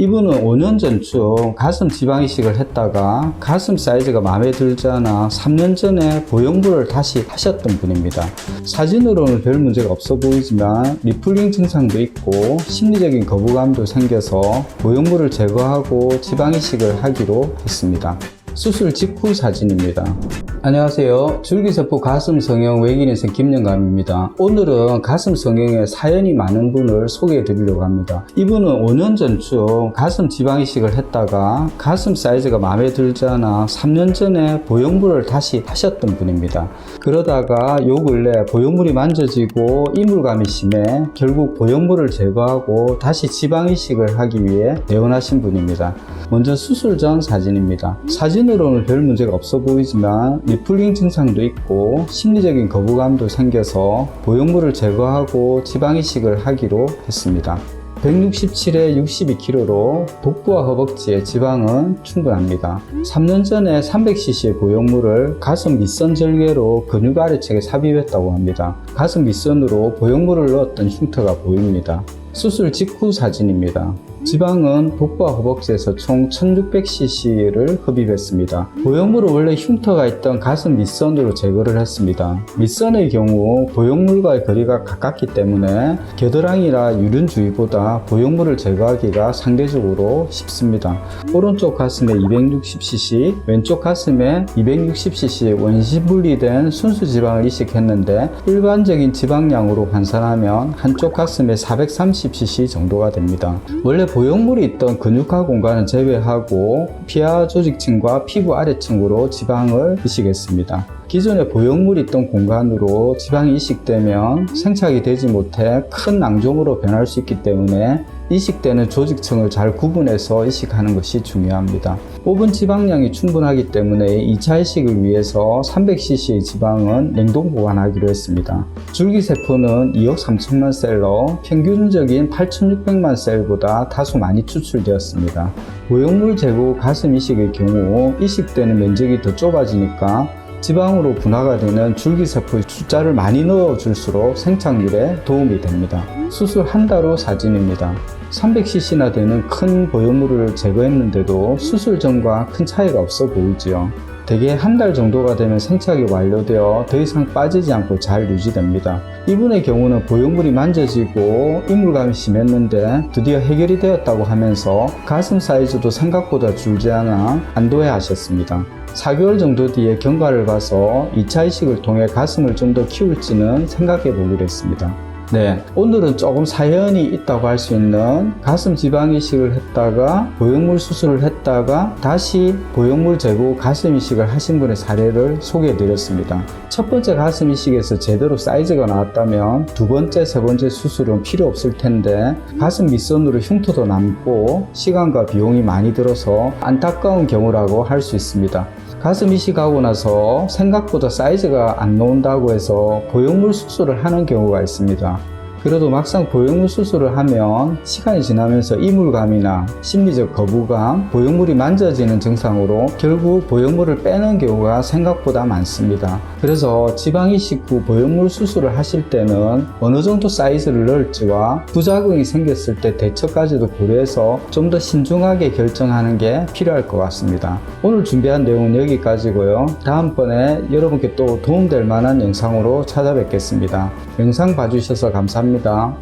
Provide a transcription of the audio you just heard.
이분은 5년 전쯤 가슴 지방 이식을 했다가 가슴 사이즈가 마음에 들지 않아 3년 전에 보형물을 다시 하셨던 분입니다. 사진으로는 별 문제가 없어 보이지만 리플링 증상도 있고 심리적인 거부감도 생겨서 보형물을 제거하고 지방 이식을 하기로 했습니다. 수술 직후 사진입니다. 안녕하세요. 줄기세포 가슴 성형 외기인생 김영감입니다. 오늘은 가슴 성형에 사연이 많은 분을 소개해 드리려고 합니다. 이분은 5년 전쯤 가슴 지방 이식을 했다가 가슴 사이즈가 마음에 들지 않아 3년 전에 보형물을 다시 하셨던 분입니다. 그러다가 요 근래 보형물이 만져지고 이물감이 심해 결국 보형물을 제거하고 다시 지방 이식을 하기 위해 내원하신 분입니다. 먼저 수술 전 사진입니다. 사진 으로는 별 문제가 없어 보이지만 리플링 증상도 있고 심리적인 거부감도 생겨서 보형물을 제거하고 지방 이식을 하기로 했습니다. 167에 62kg로 복부와 허벅지의 지방은 충분합니다. 3년 전에 300cc의 보형물을 가슴 밑선 절개로 근육 아래측에 삽입했다고 합니다. 가슴 밑선으로 보형물을 넣었던 흉터가 보입니다. 수술 직후 사진입니다. 지방은 복부와 허벅지에서 총 1600cc를 흡입했습니다. 보형물은 원래 흉터가 있던 가슴 밑선으로 제거를 했습니다. 밑선의 경우 보형물과의 거리가 가깝기 때문에 겨드랑이나 유륜 주위보다 보형물을 제거하기가 상대적으로 쉽습니다. 오른쪽 가슴에 260cc, 왼쪽 가슴에 260cc 원시 분리된 순수 지방을 이식했는데 일반적인 지방량으로 환산하면 한쪽 가슴에 430cc 정도가 됩니다. 원래 보형물이 있던 근육화 공간은 제외하고 피하 조직층과 피부 아래층으로 지방을 이식했습니다. 기존에 보형물이 있던 공간으로 지방이 이식되면 생착이 되지 못해 큰 낭종으로 변할 수 있기 때문에 이식되는 조직층을 잘 구분해서 이식하는 것이 중요합니다. 뽑은 지방량이 충분하기 때문에 2차 이식을 위해서 300cc의 지방은 냉동 보관하기로 했습니다. 줄기세포는 2억 3천만 셀러, 평균적인 8,600만 셀보다 다소 많이 추출되었습니다. 보형물 제거 가슴 이식의 경우 이식되는 면적이 더 좁아지니까 지방으로 분화가 되는 줄기세포의 숫자를 많이 넣어줄수록 생착률에 도움이 됩니다. 수술 한 달 후 사진입니다. 300cc나 되는 큰 보형물을 제거했는데도 수술 전과 큰 차이가 없어 보이지요. 대개 한 달 정도가 되면 생착이 완료되어 더 이상 빠지지 않고 잘 유지됩니다. 이분의 경우는 보형물이 만져지고 이물감이 심했는데 드디어 해결이 되었다고 하면서 가슴 사이즈도 생각보다 줄지 않아 안도해 하셨습니다. 4개월 정도 뒤에 경과를 봐서 2차 이식을 통해 가슴을 좀 더 키울지는 생각해 보기로 했습니다. 네, 오늘은 조금 사연이 있다고 할 수 있는 가슴 지방 이식을 했다가 보형물 수술을 했다가 다시 보형물 제거 가슴 이식을 하신 분의 사례를 소개해 드렸습니다. 첫 번째 가슴 이식에서 제대로 사이즈가 나왔다면 두 번째, 세 번째 수술은 필요 없을 텐데 가슴 밑선으로 흉터도 남고 시간과 비용이 많이 들어서 안타까운 경우라고 할 수 있습니다. 가슴 이식하고 나서 생각보다 사이즈가 안 나온다고 해서 보형물 수술을 하는 경우가 있습니다. 그래도 막상 보형물 수술을 하면 시간이 지나면서 이물감이나 심리적 거부감, 보형물이 만져지는 증상으로 결국 보형물을 빼는 경우가 생각보다 많습니다. 그래서 지방 이식 후 보형물 수술을 하실 때는 어느 정도 사이즈를 넣을지와 부작용이 생겼을 때 대처까지도 고려해서 좀 더 신중하게 결정하는 게 필요할 것 같습니다. 오늘 준비한 내용은 여기까지고요. 다음번에 여러분께 또 도움될 만한 영상으로 찾아뵙겠습니다. 영상 봐주셔서 감사 합니다.